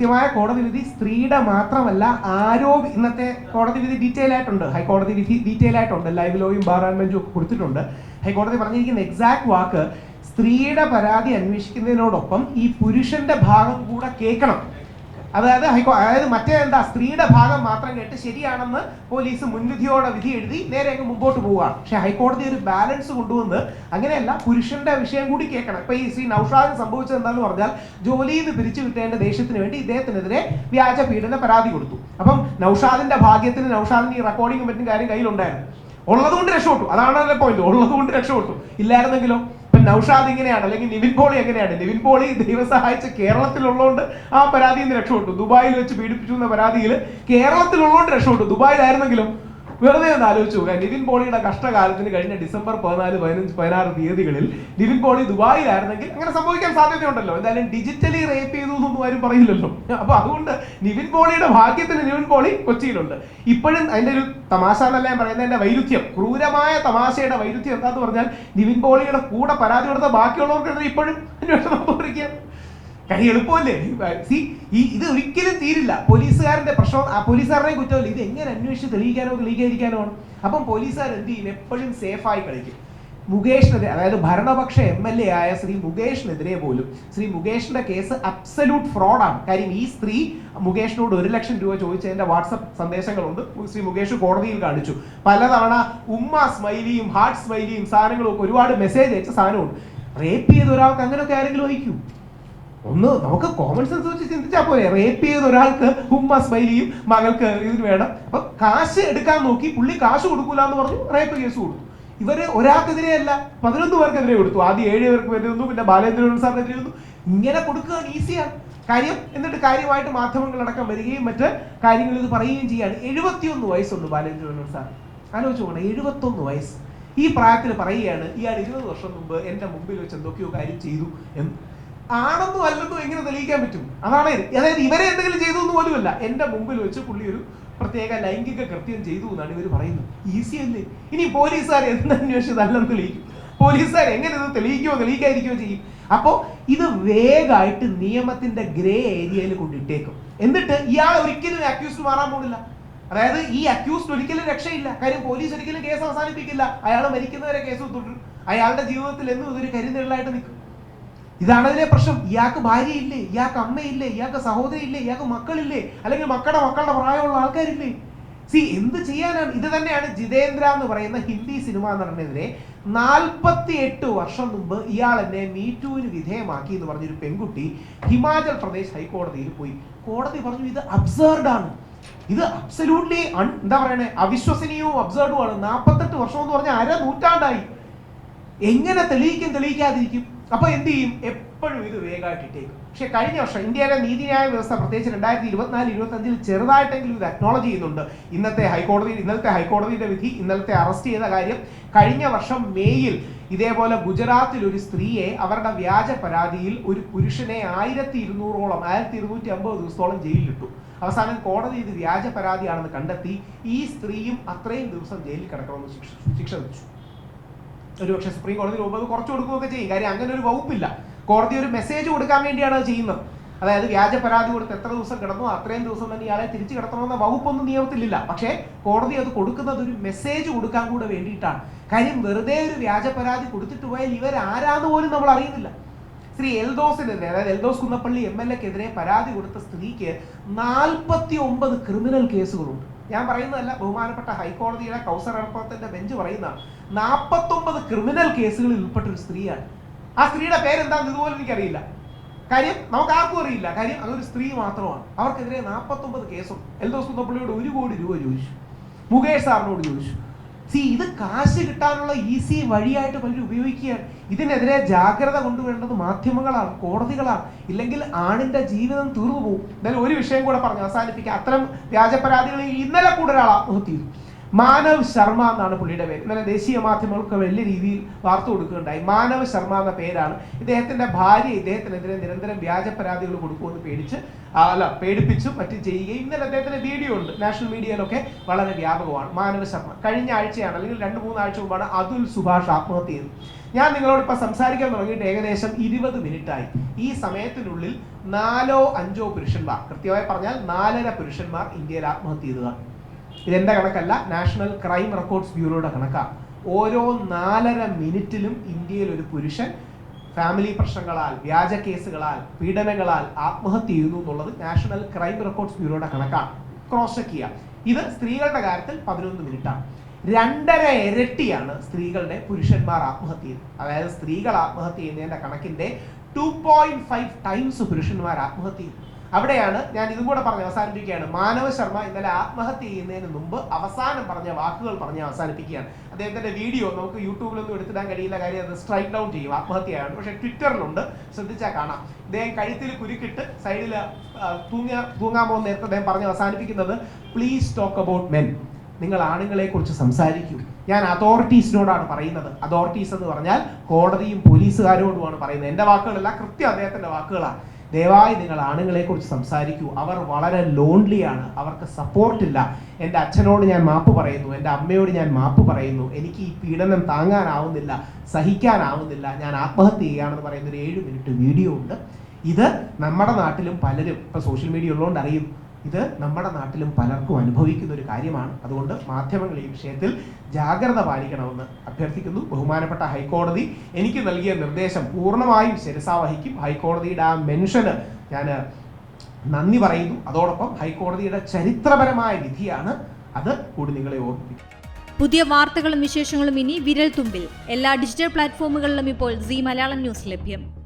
കൃത്യമായ കോടതി വിധി സ്ത്രീയുടെ മാത്രമല്ല ആരോപി ഇന്നത്തെ കോടതി വിധി ഡീറ്റെയിൽ ആയിട്ടുണ്ട്. ഹൈക്കോടതി വിധി ഡീറ്റെയിൽ ആയിട്ടുണ്ട്. ലൈവ് ലോയും ബാർ ആൻഡ് ബെഞ്ചും ഒക്കെ കൊടുത്തിട്ടുണ്ട്. ഹൈക്കോടതി പറഞ്ഞിരിക്കുന്ന എക്സാക്ട് വാക്ക് സ്ത്രീയുടെ പരാതി അന്വേഷിക്കുന്നതിനോടൊപ്പം ഈ പുരുഷന്റെ ഭാഗം കൂടെ കേൾക്കണം. അതായത് ഹൈക്കോ അതായത് മറ്റേ എന്താ സ്ത്രീയുടെ ഭാഗം മാത്രം കേട്ട് ശരിയാണെന്ന് പോലീസ് മുൻവിധിയോടെ വിധി എഴുതി നേരെ അങ്ങ് മുമ്പോട്ട് പോവുകയാണ്. പക്ഷെ ഹൈക്കോടതി ഒരു ബാലൻസ് കൊണ്ടുവന്ന് അങ്ങനെയല്ല പുരുഷന്റെ വിഷയം കൂടി കേൾക്കണം. ഇപ്പൊ ഈ ശ്രീ നൌഷാദിന് സംഭവിച്ചത് എന്താന്ന് പറഞ്ഞാൽ ജോലിയിൽ നിന്ന് പിരിച്ചു വിട്ടേണ്ട ദേഷ്യത്തിന് വേണ്ടി ഇദ്ദേഹത്തിനെതിരെ വ്യാജ പീഡന പരാതി കൊടുത്തു. അപ്പം നൌഷാദിന്റെ ഭാഗ്യത്തിന് നൌഷാദിന് ഈ റെക്കോർഡിംഗും മറ്റും കാര്യം കയ്യിലുണ്ടായിരുന്നു. ഉള്ളതുകൊണ്ട് രക്ഷപ്പെട്ടു. അതാണ് അതിന്റെ പോയിന്റ് ഉള്ളതുകൊണ്ട് രക്ഷപ്പെട്ടു. ഇല്ലായിരുന്നെങ്കിലോ? ഇപ്പൊ നൌഷാദ് ഇങ്ങനെയാണ് അല്ലെങ്കിൽ നിവിൻ പോളി എങ്ങനെയാണ്? നിവിൻ പോളി ദൈവം സഹായിച്ച് കേരളത്തിലുള്ളതുകൊണ്ട് ആ പരാതിയിൽ നിന്ന് രക്ഷപ്പെട്ടു. ദുബായിൽ വെച്ച് പീഡിപ്പിച്ചു എന്ന പരാതിയിൽ കേരളത്തിലുള്ളതുകൊണ്ട് രക്ഷപ്പെട്ടു. ദുബായിലായിരുന്നെങ്കിലും? വെറുതെ ഒന്ന് ആലോചിച്ച് നോക്കുക. നിവിൻ പോളിയുടെ കഷ്ടകാലത്തിന് കഴിഞ്ഞ ഡിസംബർ പതിനാല് പതിനഞ്ച് പതിനാറ് തീയതികളിൽ നിവിൻ പോളി ദുബായിലായിരുന്നെങ്കിൽ അങ്ങനെ സംഭവിക്കാൻ സാധ്യതയുണ്ടല്ലോ. എന്തായാലും ഡിജിറ്റലി റേപ്പ് ചെയ്തു എന്നൊന്നും ആരും പറയില്ലല്ലോ. അപ്പൊ അതുകൊണ്ട് നിവിൻ പോളിയുടെ ഭാഗ്യത്തിന് നിവിൻ പോളി കൊച്ചിയിലുണ്ട്. ഇപ്പോഴും അതിന്റെ ഒരു തമാശ എന്നല്ല പറയുന്നത് പറയുന്നതിന്റെ വൈരുദ്ധ്യം ക്രൂരമായ തമാശയുടെ വൈരുദ്ധ്യം എന്താന്ന് പറഞ്ഞാൽ നിവിൻ പോളിയുടെ കൂടെ പരാതി കൊടുത്ത ബാക്കിയുള്ളവർക്കെതിരെ ഇപ്പോഴും അന്വേഷണം കാര്യം എളുപ്പമല്ലേ? സി ഈ ഇത് ഒരിക്കലും തീരില്ല. പോലീസുകാരന്റെ പ്രശ്നം ആ പോലീസുകാരുടെ കുറ്റമല്ല. ഇത് എങ്ങനെ അന്വേഷിച്ച് തെളിയിക്കാനോ തെളിയിക്കാതിരിക്കാനോ ആണ്. അപ്പം പോലീസുകാർ എന്ത് ചെയ്യും? എപ്പോഴും സേഫായി കളിക്കും. മുകേഷിനെതിരെ അതായത് ഭരണപക്ഷ എം എൽ എ ആയ ശ്രീ മുകേഷിനെതിരെ പോലും ശ്രീ മുകേഷിന്റെ കേസ് അബ്സല്യൂട്ട് ഫ്രോഡാണ് കാര്യം ഈ സ്ത്രീ മുകേഷിനോട് ഒരു ലക്ഷം രൂപ ചോദിച്ചതിന്റെ വാട്സപ്പ് സന്ദേശങ്ങളുണ്ട്. ശ്രീ മുകേഷ് കോടതിയിൽ കാണിച്ചു. പലതവണ ഉമ്മ സ്മൈലിയും ഹാർട്ട് സ്മൈലിയും സാധനങ്ങളും ഒക്കെ ഒരുപാട് മെസ്സേജ് അയച്ച സാധനമുണ്ട്. റേപ്പ് ചെയ്ത ഒരാൾക്ക് അങ്ങനെയൊക്കെ ആരെങ്കിലും അയക്കൂ? ഒന്ന് നമുക്ക് കോമൺ സെൻസ് വെച്ച് ചിന്തിച്ചാൽ പോലെ റേപ്പ് ചെയ്ത ഒരാൾക്ക് ഉമ്മ സ്മൈലിയും മകൾക്ക് ഇതിന് വേണം. അപ്പൊ കാശ് എടുക്കാൻ നോക്കി പുള്ളി കാശ് കൊടുക്കൂല എന്ന് പറഞ്ഞു റേപ്പ് കേസ് കൊടുത്തു. ഇവർ ഒരാൾക്കെതിരെ അല്ല പതിനൊന്ന് പേർക്കെതിരെ കൊടുത്തു. ആദ്യം ഏഴ് പേർക്ക് എതിരെ വന്നു പിന്നെ ബാലേന്ദ്രൻ സാറിനെതിരെ വന്നു ഇങ്ങനെ കൊടുക്കുകയാണ് ഈസിയാണ് കാര്യം എന്നിട്ട് കാര്യമായിട്ട് മാധ്യമങ്ങളടക്കം വരികയും മറ്റ് കാര്യങ്ങൾ ഇത് പറയുകയും ചെയ്യാണ്. എഴുപത്തിയൊന്ന് വയസ്സുണ്ട് ബാലേന്ദ്രൻ സാർ ആലോചിച്ച് പോകണം എഴുപത്തൊന്ന് വയസ്സ്. ഈ പ്രായത്തിൽ പറയുകയാണ് ഇയാൾ ഇരുപത് വർഷം മുമ്പ് എന്റെ മുമ്പിൽ വെച്ച് എന്തൊക്കെയോ കാര്യം ചെയ്തു എന്ന്. ആണെന്നും അല്ലെന്നും എങ്ങനെ തെളിയിക്കാൻ പറ്റും? അതാണ് അതായത് ഇവരെ എന്തെങ്കിലും ചെയ്തു എന്ന് പോലുമല്ല എന്റെ മുമ്പിൽ വെച്ച് പുള്ളി ഒരു പ്രത്യേക ലൈംഗിക കൃത്യം ചെയ്തു എന്നാണ് ഇവർ പറയുന്നത്. ഈസി അല്ലേ? ഇനി പോലീസുകാർ എന്ത് അന്വേഷിച്ചത് അല്ലെന്ന് തെളിയിക്കും. പോലീസുകാർ എങ്ങനെ ഇത് തെളിയിക്കുകയോ തെളിയിക്കാതിരിക്കുകയോ ചെയ്യും. അപ്പോൾ ഇത് വേഗമായിട്ട് നിയമത്തിന്റെ ഗ്രേ ഏരിയയിൽ കൊണ്ടിട്ടേക്കും. എന്നിട്ട് ഇയാൾ ഒരിക്കലും അക്യൂസ്ഡ് മാറാൻ പോകില്ല അതായത് ഈ അക്യൂസ്ഡ് ഒരിക്കലും രക്ഷയില്ല. കാര്യം പോലീസ് ഒരിക്കലും കേസ് അവസാനിപ്പിക്കില്ല. അയാൾ മരിക്കുന്നവരെ കേസ് തുടരും അയാളുടെ ജീവിതത്തിൽ എന്നും ഇതൊരു കരിനിഴലായിട്ട് നിൽക്കും. ഇതാണ് അതിലെ പ്രശ്നം. ഇയാൾക്ക് ഭാര്യയില്ലേ? ഇയാൾക്ക് അമ്മയില്ലേ? ഇയാൾക്ക് സഹോദരി ഇല്ലേ ഇയാൾക്ക് മക്കളില്ലേ? അല്ലെങ്കിൽ മക്കളുടെ മക്കളുടെ പ്രായമുള്ള ആൾക്കാരില്ലേ? സി എന്ത് ചെയ്യാനാണ്? ഇത് തന്നെയാണ് ജിതേന്ദ്ര എന്ന് പറയുന്ന ഹിന്ദി സിനിമ നടനെതിരെ നാൽപ്പത്തി എട്ട് വർഷം മുമ്പ് ഇയാൾ എന്നെ മീറ്റൂവിന് വിധേയമാക്കി എന്ന് പറഞ്ഞൊരു പെൺകുട്ടി ഹിമാചൽ പ്രദേശ് ഹൈക്കോടതിയിൽ പോയി. കോടതി പറഞ്ഞു ഇത് അബ്സേർഡ് ആണ്. ഇത് അബ്സല്യൂട്ട്ലി എന്താ പറയണേ? അവിശ്വസനീയവും അബ്സേർഡുമാണ് നാൽപ്പത്തെട്ട് വർഷം എന്ന് പറഞ്ഞാൽ അര നൂറ്റാണ്ടായി. എങ്ങനെ തെളിയിക്കും തെളിയിക്കാതിരിക്കും? അപ്പൊ എന്ത് ചെയ്യും? എപ്പോഴും ഇത് വേഗമായിട്ട് ഇട്ടേക്കും. പക്ഷെ കഴിഞ്ഞ വർഷം ഇന്ത്യയിലെ നീതിന്യായ വ്യവസ്ഥ പ്രത്യേകിച്ച് രണ്ടായിരത്തി ഇരുപത്തിനാല് ഇരുപത്തി അഞ്ചിൽ ചെറുതായിട്ടെങ്കിലും ഇത് അക്നോളജ് ചെയ്യുന്നുണ്ട്. ഇന്നത്തെ ഹൈക്കോടതി ഇന്നത്തെ ഹൈക്കോടതിയുടെ വിധി ഇന്നലത്തെ അറസ്റ്റ് ചെയ്ത കാര്യം കഴിഞ്ഞ വർഷം മേയിൽ ഇതേപോലെ ഗുജറാത്തിൽ ഒരു സ്ത്രീയെ അവരുടെ വ്യാജ പരാതിയിൽ ഒരു പുരുഷനെ ആയിരത്തി ഇരുന്നൂറോളം ആയിരത്തി ഇരുന്നൂറ്റി അമ്പത് ദിവസത്തോളം ജയിലിലിട്ടു. അവസാനം കോടതി ഇത് വ്യാജ പരാതിയാണെന്ന് കണ്ടെത്തി ഈ സ്ത്രീയും അത്രയും ദിവസം ജയിലിൽ കിടക്കണമെന്ന് ശിക്ഷ ശിക്ഷ വിധിച്ചു. ഒരുപക്ഷെ സുപ്രീം കോടതി അത് കുറച്ച് കൊടുക്കുകയൊക്കെ ചെയ്യും. കാര്യം അങ്ങനെ ഒരു വകുപ്പില്ല. കോടതി ഒരു മെസ്സേജ് കൊടുക്കാൻ വേണ്ടിയാണ് അത് ചെയ്യുന്നത്. അതായത് വ്യാജ പരാതി കൊടുത്ത് എത്ര ദിവസം കിടന്നു അത്രയും ദിവസം തന്നെ ഇയാളെ തിരിച്ചു കിടത്തണമെന്ന വകുപ്പൊന്നും നിയമത്തിലില്ല. പക്ഷേ കോടതി അത് കൊടുക്കുന്നത് ഒരു മെസ്സേജ് കൊടുക്കാൻ കൂടെ വേണ്ടിയിട്ടാണ്. കാര്യം വെറുതെ ഒരു വ്യാജ പരാതി കൊടുത്തിട്ട് പോയാൽ ഇവർ ആരാന്ന് പോലും നമ്മൾ അറിയുന്നില്ല. ശ്രീ എൽദോസിനെതിരെ അതായത് എൽദോസ് കുന്നപ്പള്ളി എം എൽ എക്കെതിരെ പരാതി കൊടുത്ത സ്ത്രീക്ക് നാൽപ്പത്തി ഒമ്പത് ക്രിമിനൽ കേസുകളുണ്ട് ഞാൻ പറയുന്നതല്ല ബഹുമാനപ്പെട്ട ഹൈക്കോടതിയുടെ കൗസർ എടപ്പത്തിന്റെ ബെഞ്ച് പറയുന്ന നാൽപ്പത്തൊമ്പത് ക്രിമിനൽ കേസുകളിൽ ഉൾപ്പെട്ട ഒരു സ്ത്രീയാണ്. ആ സ്ത്രീയുടെ പേരെന്താണെന്ന് ഇതുപോലെ എനിക്കറിയില്ല. കാര്യം നമുക്ക് ആർക്കും അറിയില്ല. കാര്യം അതൊരു സ്ത്രീ മാത്രമാണ്. അവർക്കെതിരെ നാൽപ്പത്തൊമ്പത് കേസും. എൽദോസ് കുന്നപ്പള്ളിയോട് ഒരു കോടി രൂപ ചോദിച്ചു. മുകേഷ് സാറിനോട് ചോദിച്ചു. സി ഇത് കാശ് കിട്ടാനുള്ള ഈസി വഴിയായിട്ട് പലരും ഉപയോഗിക്കുകയാണ്. ഇതിനെതിരെ ജാഗ്രത കൊണ്ടുവരേണ്ടത് മാധ്യമങ്ങളാണ് കോടതികളാണ്. ഇല്ലെങ്കിൽ ആണിന്റെ ജീവിതം തീർന്നു പോകും. എന്തായാലും ഒരു വിഷയം കൂടെ പറഞ്ഞു അവസാനിപ്പിക്കുക അത്തരം വ്യാജ പരാതികളിൽ ഇന്നലെ കൂടെ ഒരാൾ ആത്മഹത്യ ചെയ്തു മാനവ് ശർമ്മ എന്നാണ് പുള്ളിയുടെ പേര്. ഇന്നലെ ദേശീയ മാധ്യമങ്ങൾക്ക് വലിയ രീതിയിൽ വാർത്ത കൊടുക്കുകയുണ്ടായി. മാനവ് ശർമ്മ എന്ന പേരാണ് ഇദ്ദേഹത്തിന്റെ ഭാര്യ ഇദ്ദേഹത്തിനെതിരെ നിരന്തരം വ്യാജ പരാതികൾ കൊടുക്കുമെന്ന് പേടിച്ച് അല്ല പേടിപ്പിച്ചും മറ്റും ചെയ്യുകയും ഇന്നലെ അദ്ദേഹത്തിന്റെ വീഡിയോ ഉണ്ട്. നാഷണൽ മീഡിയയിലൊക്കെ വളരെ വ്യാപകമാണ് മാനവ് ശർമ്മ. കഴിഞ്ഞ ആഴ്ചയാണ് അല്ലെങ്കിൽ രണ്ട് മൂന്ന് ആഴ്ച മുമ്പാണ് അതുൽ സുഭാഷ് ആത്മഹത്യ ചെയ്തത്. ഞാൻ നിങ്ങളോട് ഇപ്പൊ സംസാരിക്കാൻ തുടങ്ങിയിട്ട് ഏകദേശം ഇരുപത് മിനിറ്റായി. ഈ സമയത്തിനുള്ളിൽ നാലോ അഞ്ചോ പുരുഷന്മാർ കൃത്യമായി പറഞ്ഞാൽ നാലര പുരുഷന്മാർ ഇന്ത്യയിൽ ആത്മഹത്യ ചെയ്തതാണ്. ഇതെന്റെ കണക്കല്ല? നാഷണൽ ക്രൈം റെക്കോർഡ്സ് ബ്യൂറോയുടെ കണക്കാണ് ഓരോ നാലര മിനിറ്റിലും ഇന്ത്യയിൽ ഒരു പുരുഷൻ ഫാമിലി പ്രശ്നങ്ങളാൽ വ്യാജ കേസുകളാൽ പീഡനങ്ങളാൽ ആത്മഹത്യ ചെയ്യുന്നു എന്നുള്ളത് നാഷണൽ ക്രൈം റെക്കോർഡ്സ് ബ്യൂറോയുടെ കണക്കാണ് ക്രോസ് ചെക്ക് ചെയ്യുക ഇത് സ്ത്രീകളുടെ കാര്യത്തിൽ പതിനൊന്ന് മിനിറ്റാണ്. രണ്ടര ഇരട്ടിയാണ് സ്ത്രീകളുടെ പുരുഷന്മാർ ആത്മഹത്യ ചെയ്യുന്നത്. അതായത് സ്ത്രീകൾ ആത്മഹത്യ ചെയ്യുന്നതിന്റെ കണക്കിന്റെ ടു പോയിന്റ് ഫൈവ് ടൈംസ് പുരുഷന്മാർ ആത്മഹത്യ ചെയ്തു അവിടെയാണ് ഞാൻ ഇതും കൂടെ പറഞ്ഞ് അവസാനിപ്പിക്കുകയാണ്. മാനവ ശർമ്മ ഇന്നലെ ആത്മഹത്യ ചെയ്യുന്നതിന് മുമ്പ് അവസാനം പറഞ്ഞ വാക്കുകൾ പറഞ്ഞ് അവസാനിപ്പിക്കുകയാണ്. അദ്ദേഹത്തിന്റെ വീഡിയോ നമുക്ക് യൂട്യൂബിലൊന്നും എടുത്തിടാൻ കഴിയില്ല കാര്യം അത് സ്ട്രൈക്ക് ഡൗൺ ചെയ്യും. ആത്മഹത്യയാണ്. പക്ഷെ ട്വിറ്ററിലുണ്ട്. ശ്രദ്ധിച്ചാൽ കാണാം. അദ്ദേഹം കഴുത്തിൽ കുരുക്കിട്ട് സൈഡിൽ തൂങ്ങ പോകുന്ന നേരത്തെ അദ്ദേഹം പറഞ്ഞ് അവസാനിപ്പിക്കുന്നത് പ്ലീസ് ടോക്ക് അബൌട്ട് മെൻ നിങ്ങൾ ആണുങ്ങളെ കുറിച്ച് സംസാരിക്കൂ. ഞാൻ അതോറിറ്റീസിനോടാണ് പറയുന്നത്. അതോറിറ്റീസ് എന്ന് പറഞ്ഞാൽ കോടതിയും പോലീസുകാരോടുമാണ് പറയുന്നത്. എന്റെ വാക്കുകളല്ല കൃത്യം അദ്ദേഹത്തിന്റെ വാക്കുകളാണ് ദയവായി നിങ്ങൾ ആണുങ്ങളെ കുറിച്ച് സംസാരിക്കൂ. അവർ വളരെ ലോൺലിയാണ് അവർക്ക് സപ്പോർട്ടില്ല എന്റെ അച്ഛനോട് ഞാൻ മാപ്പ് പറയുന്നു. എന്റെ അമ്മയോട് ഞാൻ മാപ്പ് പറയുന്നു. എനിക്ക് ഈ പീഡനം താങ്ങാനാവുന്നില്ല സഹിക്കാനാവുന്നില്ല. ഞാൻ ആത്മഹത്യ ചെയ്യുകയാണെന്ന് പറയുന്ന ഒരു ഏഴ് മിനിറ്റ് വീഡിയോ ഉണ്ട്. ഇത് നമ്മുടെ നാട്ടിലും പലരും ഇപ്പം സോഷ്യൽ മീഡിയ ഉള്ളതുകൊണ്ട് അറിയും. ഇത് നമ്മുടെ നാട്ടിലും പലർക്കും അനുഭവിക്കുന്ന ഒരു കാര്യമാണ്. അതുകൊണ്ട് മാധ്യമങ്ങൾ ഈ വിഷയത്തിൽ ജാഗ്രത പാലിക്കണമെന്ന് അഭ്യർത്ഥിക്കുന്നു. ബഹുമാനപ്പെട്ട ഹൈക്കോടതി എനിക്ക് നൽകിയ നിർദ്ദേശം പൂർണമായും ശിരസാവഹിക്കും. ഹൈക്കോടതിയുടെ ആ മെൻഷന് ഞാൻ നന്ദി പറയുന്നു. അതോടൊപ്പം ഹൈക്കോടതിയുടെ ചരിത്രപരമായ വിധിയാണ് അത് കൂടി നിങ്ങളെ ഓർമ്മിപ്പിക്കും. പുതിയ വാർത്തകളും വിശേഷങ്ങളും ഇനി വിരൽ തുമ്പിൽ എല്ലാ ഡിജിറ്റൽ പ്ലാറ്റ്ഫോമുകളിലും ഇപ്പോൾ സി മലയാളം ന്യൂസ് ലഭ്യം.